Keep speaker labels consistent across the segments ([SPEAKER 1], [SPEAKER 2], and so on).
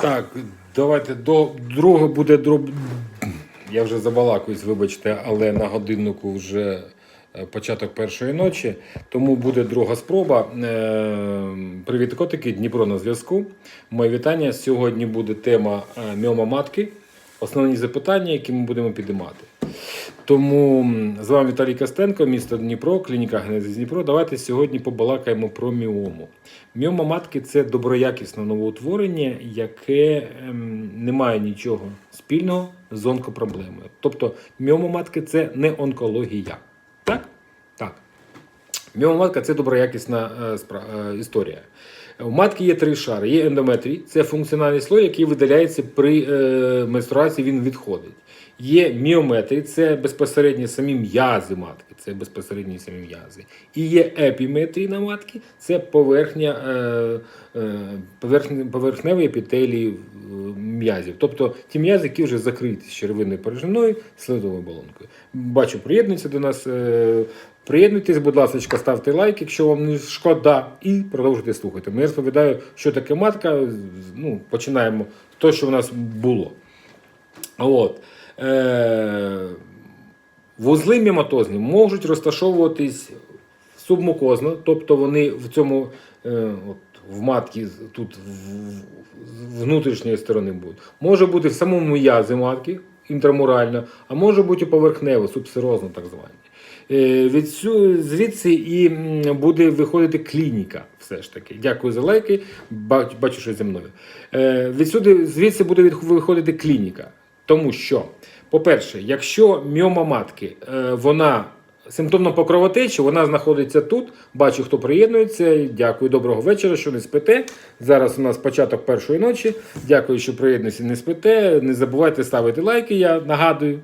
[SPEAKER 1] Так, давайте до друге буде дроб. Я вже забалакуюсь, вибачте, але на годиннику вже е, початок першої ночі, тому буде друга спроба. Е, Привіт, котики, Дніпро на зв'язку. Моє вітання. Сьогодні буде тема е, міома матки. Основні запитання, які ми будемо підіймати. Тому з вами Віталій Костенко, місто Дніпро, клініка Генезис Дніпро. Давайте сьогодні побалакаємо про міому. Міома матки це доброякісне новоутворення, яке ем, не має нічого спільного з онкопроблемою. Тобто міома матки це не онкологія. Так? Так. Міоматка це доброякісна е, е, історія. У матки є три шари. Є ендометрій, це функціональний слой, який видаляється при е, менструації, він відходить. Є міометрій, це безпосередньо самі м'язи матки, це безпосередньо самі м'язи. І є епіметрій на матки, це поверхня, е, е, поверхневі епітелії е, м'язів. Тобто ті м'язи, які вже закриті з червиною порожниною, слизовою оболонкою. Бачу, приєднується до нас. Приєднуйтесь, будь ласка, ставте лайк, якщо вам не шкода, і продовжуйте слухати. Ми розповідаю, що таке матка. Ну, починаємо з того, що в нас було. От. Е- вузли міоматозні можуть розташовуватись субмукозно, тобто вони в цьому е, от, в матці тут з внутрішньої сторони будуть. Може бути в самому м'язі матки інтрамурально, а може бути і поверхнево, субсерозно так звані. Е, від звідси і буде виходити клініка. Все ж таки. Дякую за лайки. Бачу, що зі мною. Відсюди, звідси буде виходити клініка. Тому що, по-перше, якщо міома матки, е, вона симптомно по кровотечі, вона знаходиться тут. Бачу, хто приєднується. Дякую, доброго вечора, що не спите. Зараз у нас початок першої ночі. Дякую, що приєднуєтеся, не спите. Не забувайте ставити лайки, я нагадую.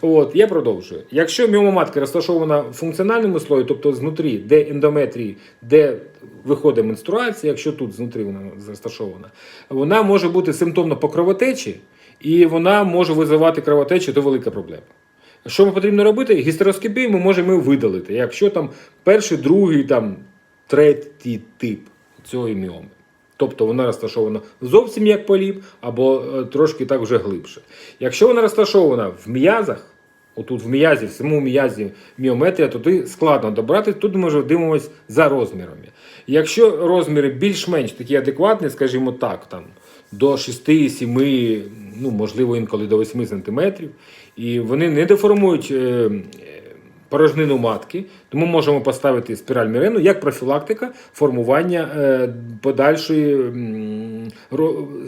[SPEAKER 1] От, я продовжую. Якщо міома матки розташована в функціональному слої, тобто знутрі, де ендометрії, де виходить менструація, якщо тут знутрі вона розташована, вона може бути симптомно по кровотечі, і вона може визивати кровотечу, то велика проблема. Що ми потрібно робити? Гістероскопію ми можемо видалити, якщо там перший, другий, там, третій тип цієї міоми. Тобто вона розташована зовсім як поліп, або е, трошки так вже глибше. Якщо вона розташована в м'язах, отут в м'язі, в самому м'язі міометрія, то складно добрати, тут ми вже дивимося за розмірами. Якщо розміри більш-менш такі адекватні, скажімо так, там, до 6-7, ну, можливо, інколи до 8 см, і вони не деформують е, порожнину матки, тому можемо поставити спіраль мірену як профілактика формування е, подальшої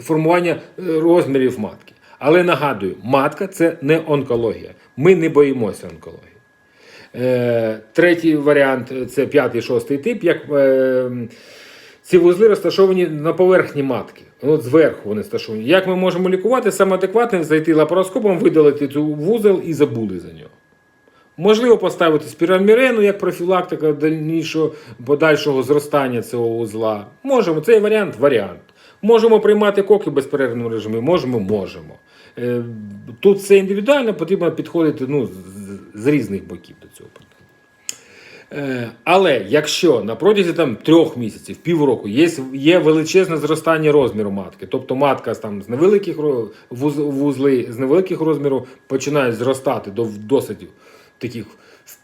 [SPEAKER 1] формування е, розмірів матки. Але нагадую, матка це не онкологія. Ми не боїмося онкології. Третій варіант це п'ятий, шостий тип. Як ці вузли розташовані на поверхні матки. От зверху вони розташовані. Як ми можемо лікувати? Саме адекватне зайти лапароскопом, видалити цю вузол і забули за нього. Можливо, поставити спіраль мірену як профілактика дальнішого подальшого зростання цього вузла. Можемо, цей варіант варіант. Можемо приймати коки в безперервному режимі, можемо, можемо. Е, Тут все індивідуально, потрібно підходити ну, з, різних боків до цього Але якщо на протязі там, трьох місяців, півроку є, є величезне зростання розміру матки, тобто матка там, з невеликих вуз, вузли з невеликих розміру починає зростати до досить таких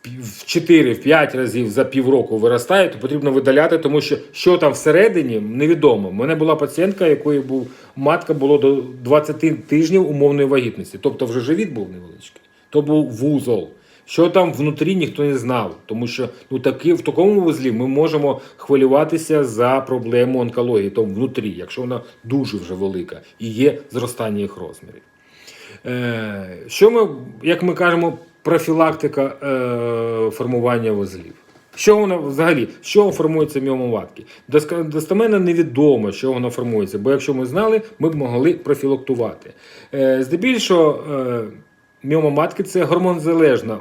[SPEAKER 1] в 4-5 разів за півроку виростає, то потрібно видаляти, тому що що там всередині невідомо. У мене була пацієнтка, якої був матка було до 20 тижнів умовної вагітності, тобто вже живіт був невеличкий, то був вузол. Що там внутрі ніхто не знав, тому що ну таки в такому вузлі ми можемо хвилюватися за проблему онкології, то внутрі, якщо вона дуже вже велика і є зростання їх розмірів. Е, що ми, як ми кажемо, профілактика е, формування вузлів. Що воно взагалі, чого формується міома матки? Достеменно невідомо, що воно формується, бо якщо ми знали, ми б могли профілактувати. Е, здебільшого, е, міома матки це гормонзалежне е,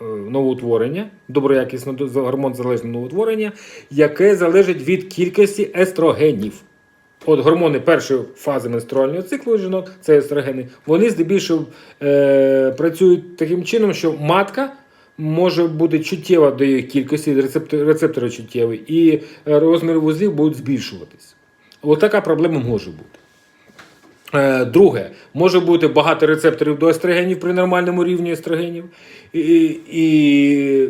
[SPEAKER 1] новоутворення, доброякісне до- гормонзалежне новоутворення, яке залежить від кількості естрогенів. От гормони першої фази менструального циклу жінок, це естрогени, вони здебільшого е, працюють таким чином, що матка може бути чуттєва до їх кількості, рецептори, чуттєві, і е, розміри вузлів будуть збільшуватись. От така проблема може бути. Е, Друге, може бути багато рецепторів до естрогенів при нормальному рівні естрогенів, і, і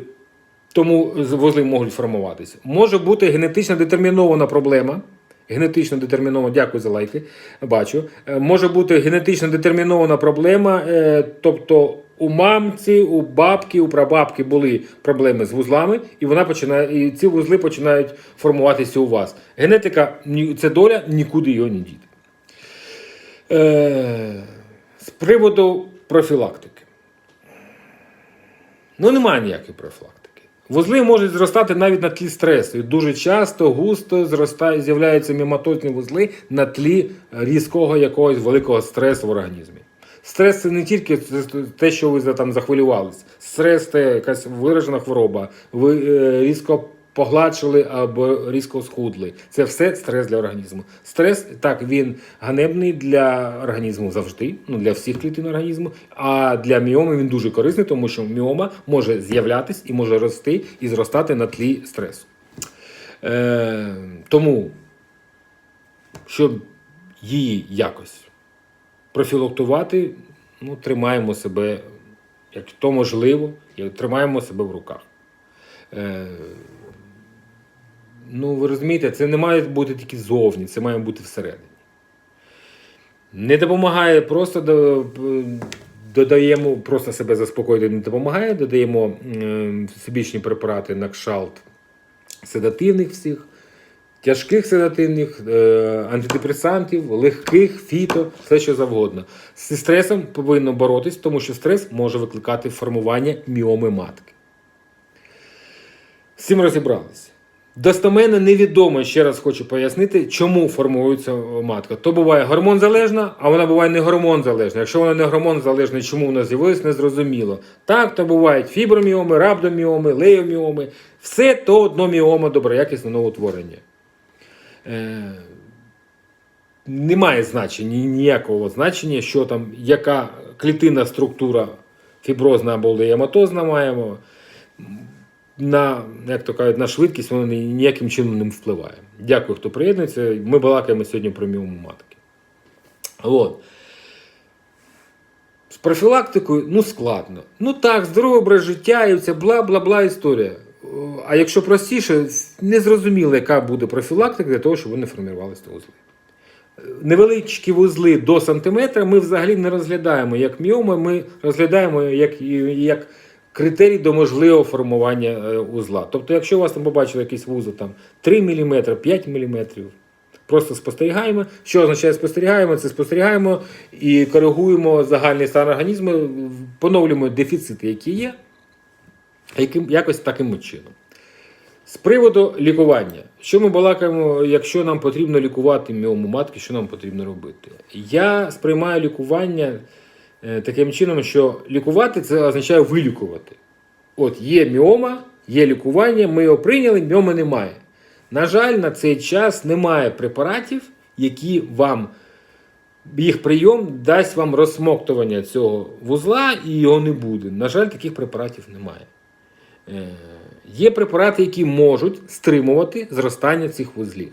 [SPEAKER 1] тому вузли можуть формуватися. Може бути генетично детермінована проблема. Генетично детермінована, дякую за лайки. Бачу. Е, Може бути генетично детермінована проблема, е, тобто у мамці, у бабки, у прабабки були проблеми з вузлами, і вона починає, і ці вузли починають формуватися у вас. Генетика це доля, нікуди його не діти. Е, з приводу профілактики. Ну, немає ніякої профілактики. Вузли можуть зростати навіть на тлі стресу. І дуже часто густо зростають, з'являються міматозні вузли на тлі різкого якогось великого стресу в організмі. Стрес це не тільки те, що ви там захвилювались. Стрес це якась виражена хвороба. Ви е, різко погладшили або різко схудли. Це все стрес для організму. Стрес так він ганебний для організму завжди, ну для всіх клітин організму. А для міоми він дуже корисний, тому що міома може з'являтись і може рости і зростати на тлі стресу. Е, тому, щоб її якось профілактувати, ну, тримаємо себе, як то можливо, тримаємо себе в руках. Е, ну, ви розумієте, це не має бути тільки зовні, це має бути всередині. Не допомагає, просто додаємо, просто себе заспокоїти не допомагає, додаємо м, всебічні препарати на кшалт седативних всіх, тяжких седативних, е, антидепресантів, легких, фіто, все що завгодно. Зі стресом повинно боротись, тому що стрес може викликати формування міоми матки. З цим розібралися. Достоменно невідомо, ще раз хочу пояснити, чому формується матка. То буває гормон залежна, а вона буває не гормон залежна. Якщо вона не гормон залежна, чому вона з'явилась, незрозуміло. Так, то бувають фіброміоми, рабдоміоми, леоміоми. Все то одно міома доброякісне новоутворення. Е, немає значення, ніякого значення, що там, яка клітинна структура фіброзна або леоматозна маємо на, як то кажуть, на швидкість воно ніяким чином не впливає. Дякую, хто приєднується. Ми балакаємо сьогодні про міому матки. От. З профілактикою ну складно. Ну так, здоровий образ життя і ця бла-бла-бла історія. А якщо простіше, незрозуміло, яка буде профілактика для того, щоб вони формувалися вузли. Невеличкі вузли до сантиметра ми взагалі не розглядаємо як міоми, ми розглядаємо як, як критерій до можливого формування е, узла. Тобто, якщо у вас там побачили якийсь вузол там 3 мм, 5 мм, просто спостерігаємо. Що означає спостерігаємо? Це спостерігаємо і коригуємо загальний стан організму, поновлюємо дефіцити, які є, яким, якось таким чином. З приводу лікування, що ми балакаємо, якщо нам потрібно лікувати міому матки, що нам потрібно робити? Я сприймаю лікування таким чином, що лікувати це означає вилікувати. От є міома, є лікування, ми його прийняли, міоми немає. На жаль, на цей час немає препаратів, які вам їх прийом дасть вам розсмоктування цього вузла і його не буде. На жаль, таких препаратів немає. Е, Є препарати, які можуть стримувати зростання цих вузлів.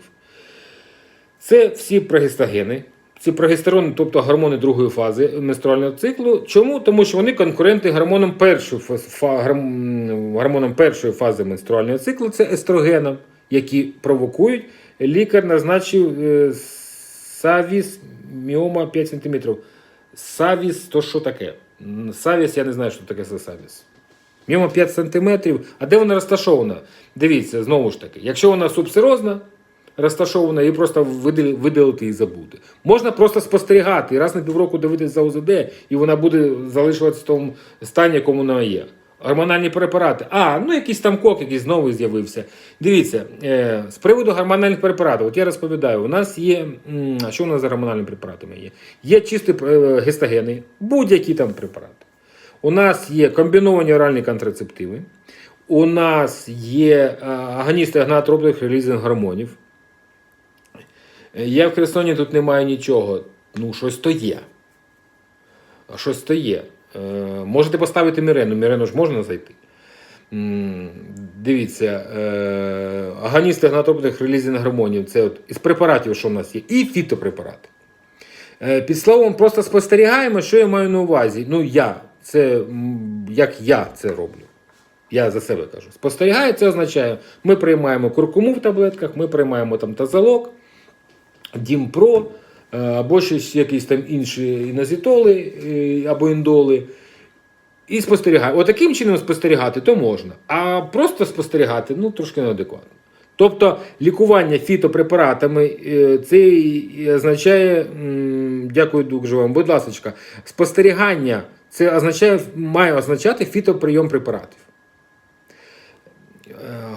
[SPEAKER 1] Це всі прогестагени, ці прогестерони, тобто гормони другої фази менструального циклу. Чому? Тому що вони конкуренти гормонам першої, гормонам першої фази менструального циклу, це естрогенам, які провокують. Лікар назначив е, савіс міома 5 см. Савіс, то що таке? Савіс, я не знаю, що таке за савіс. Міома 5 см. А де вона розташована? Дивіться, знову ж таки, якщо вона субсерозна, розташована, її просто видали- видалити і забути. Можна просто спостерігати і раз на півроку дивитися за ОЗД, і вона буде залишуватися в тому стані, якому вона є. Гормональні препарати. А, ну якийсь там кок, якийсь новий з'явився. Дивіться, е, з приводу гормональних препаратів, от я розповідаю, у нас є. що у нас за гормональними препаратами є? Є чисті е, гестогени, будь-які там препарати. У нас є комбіновані оральні контрацептиви. У нас є е, агоністи агнотропних релізних гормонів. Е, Я в Херсоні тут немає нічого. Ну, щось то є. Щось то є. Е, можете поставити Мірену. Мірену ж можна зайти. Дивіться, е, агоністи агнотропних релізних гормонів це от із препаратів, що в нас є, і фітопрепарати. Е, Під словом, просто спостерігаємо, що я маю на увазі. Ну, я, це як я це роблю. Я за себе кажу. Спостерігаю, це означає, ми приймаємо куркуму в таблетках, ми приймаємо там тазалок, Дімпро, е, або щось, якісь там інші інозітоли е, або індоли. І спостерігаю. Отаким чином спостерігати то можна. А просто спостерігати ну, трошки неадекватно. Тобто лікування фітопрепаратами е, це означає, дякую дуже вам, будь ласка, спостерігання це означає, має означати фітоприйом препаратів.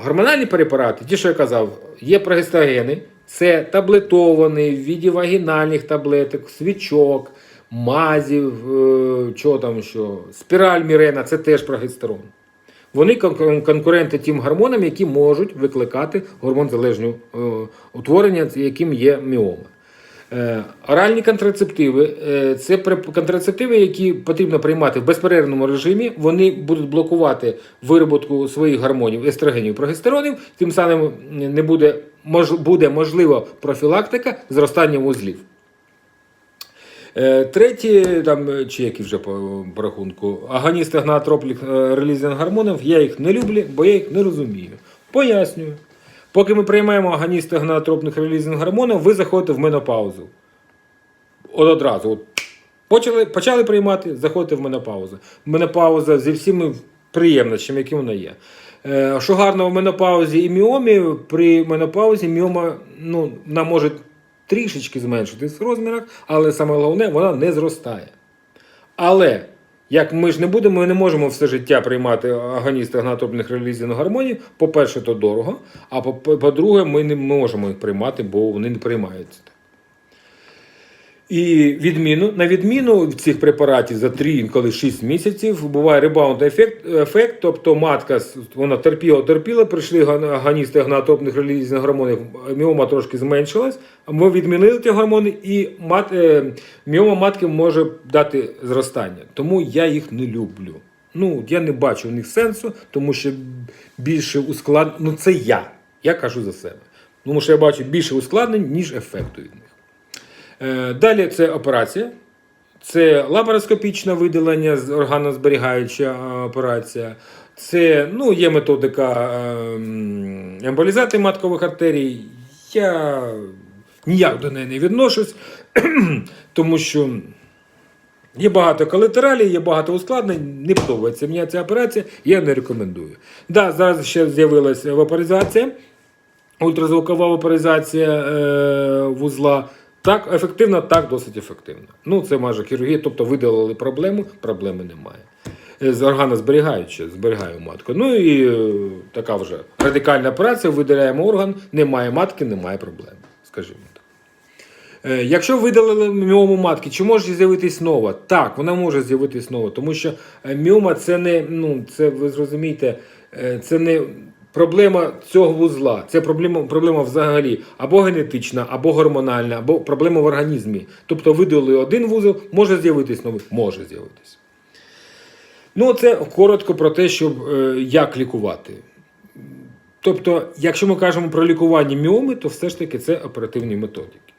[SPEAKER 1] Гормональні препарати, ті, що я казав, є прогестогени, це таблетовані в віді вагінальних таблеток, свічок, мазів, е, чого там що, спіраль мірена, це теж прогестерон. Вони конкуренти тим гормонам, які можуть викликати гормонзалежне е, утворення, яким є міома. Е, Оральні контрацептиви це контрацептиви, які потрібно приймати в безперервному режимі. Вони будуть блокувати вироботку своїх гормонів, естрогенів, прогестеронів. Тим самим не буде, мож, буде можлива профілактика зростання вузлів. Е, Треті, там, е, чи які вже по, по рахунку, агоністи гнатроплік релізінг гормонів, я їх не люблю, бо я їх не розумію. Пояснюю. Поки ми приймаємо агоністи гнатропних релізінг гормонів, ви заходите в менопаузу. От одразу. От почали, почали приймати, заходите в менопаузу. Менопауза зі всіми приємностями, які вона є. Е, що гарно в менопаузі і міомі, при менопаузі міома ну, вона може трішечки зменшитись в розмірах, але саме головне, вона не зростає. Але як ми ж не будемо, ми не можемо все життя приймати агоністи гнатопних релізінг гормонів. По-перше, то дорого. А по-друге, ми не можемо їх приймати, бо вони не приймаються. І відміну, на відміну цих препаратів за 3, інколи 6 місяців буває ребаунд ефект, ефект тобто матка вона терпіла, терпіла, прийшли агоністи гнатопних релізних гормонів, міома трошки зменшилась, ми відмінили ті гормони, і мат, е, міома матки може дати зростання. Тому я їх не люблю. Ну, я не бачу в них сенсу, тому що більше ускладнень, ну це я. Я кажу за себе. Тому що я бачу більше ускладнень, ніж ефекту від них. Е, Далі це операція. Це лапароскопічне видалення, з- органозберігаюча е, операція. Це ну, є методика ем, емболізації маткових артерій. Я ніяк до неї не відношусь, тому що є багато колатералів, є багато ускладнень. Не подобається мені ця операція, я не рекомендую. Да, зараз ще з'явилася вапоризація ультразвукова вапоризація е, вузла. Так, ефективно, так, досить ефективно. Ну, це майже хірургія, тобто видалили проблему, проблеми немає. Е, З органозберігаючи, зберігаю матку. Ну і е, така вже радикальна операція, видаляємо орган, немає матки, немає проблем, скажімо так. Е, Якщо видалили міому матки, чи може з'явитись нова? Так, вона може з'явитись нова, тому що міома це не, ну, це ви зрозумієте, це не проблема цього вузла, це проблема, проблема взагалі або генетична, або гормональна, або проблема в організмі. Тобто видалили один вузол, може з'явитись новий, може з'явитись. Ну, це коротко про те, щоб е, як лікувати. Тобто, якщо ми кажемо про лікування міоми, то все ж таки це оперативні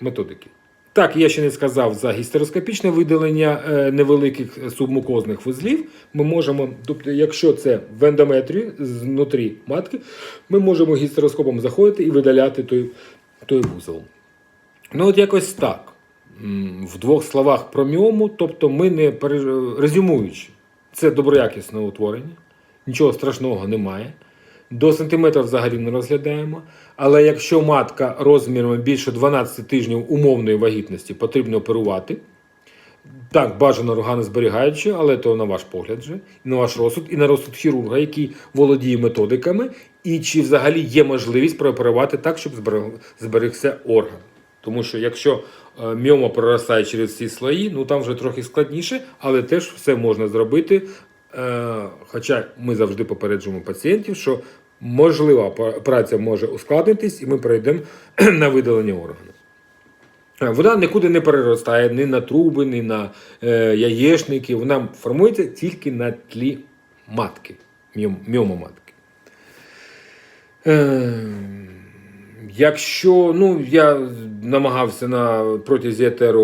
[SPEAKER 1] методики. Так, я ще не сказав за гістероскопічне видалення е, невеликих субмукозних вузлів. Ми можемо, тобто, якщо це в ендометрії знутрі матки, ми можемо гістероскопом заходити і видаляти той, той вузол. Ну, от якось так. В двох словах про міому, тобто ми не пере- резюмуючи, це доброякісне утворення, нічого страшного немає. До сантиметра взагалі не розглядаємо. Але якщо матка розміром більше 12 тижнів умовної вагітності потрібно оперувати, так, бажано органозберігаючи, але то на ваш погляд вже, на ваш розсуд, і на розсуд хірурга, який володіє методиками, і чи взагалі є можливість прооперувати так, щоб зберег- зберегся орган. Тому що якщо е, міома проростає через ці слої, ну там вже трохи складніше, але теж все можна зробити. Е, Хоча ми завжди попереджуємо пацієнтів, що можлива операція може ускладнитись, і ми перейдемо на видалення органу. Е, Вона нікуди не переростає ні на труби, ні на е, яєчники. Вона формується тільки на тлі матки, міом- міомоматки. Якщо ну, я намагався на протязі етеру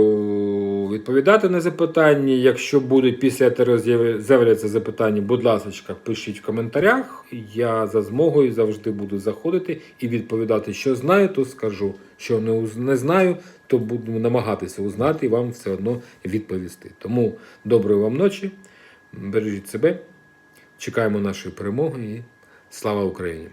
[SPEAKER 1] відповідати на запитання. Якщо будуть після того з'являться запитання, будь ласка, пишіть в коментарях. Я за змогою завжди буду заходити і відповідати, що знаю, то скажу. Що не знаю, то буду намагатися узнати і вам все одно відповісти. Тому доброї вам ночі, бережіть себе, чекаємо нашої перемоги і слава Україні!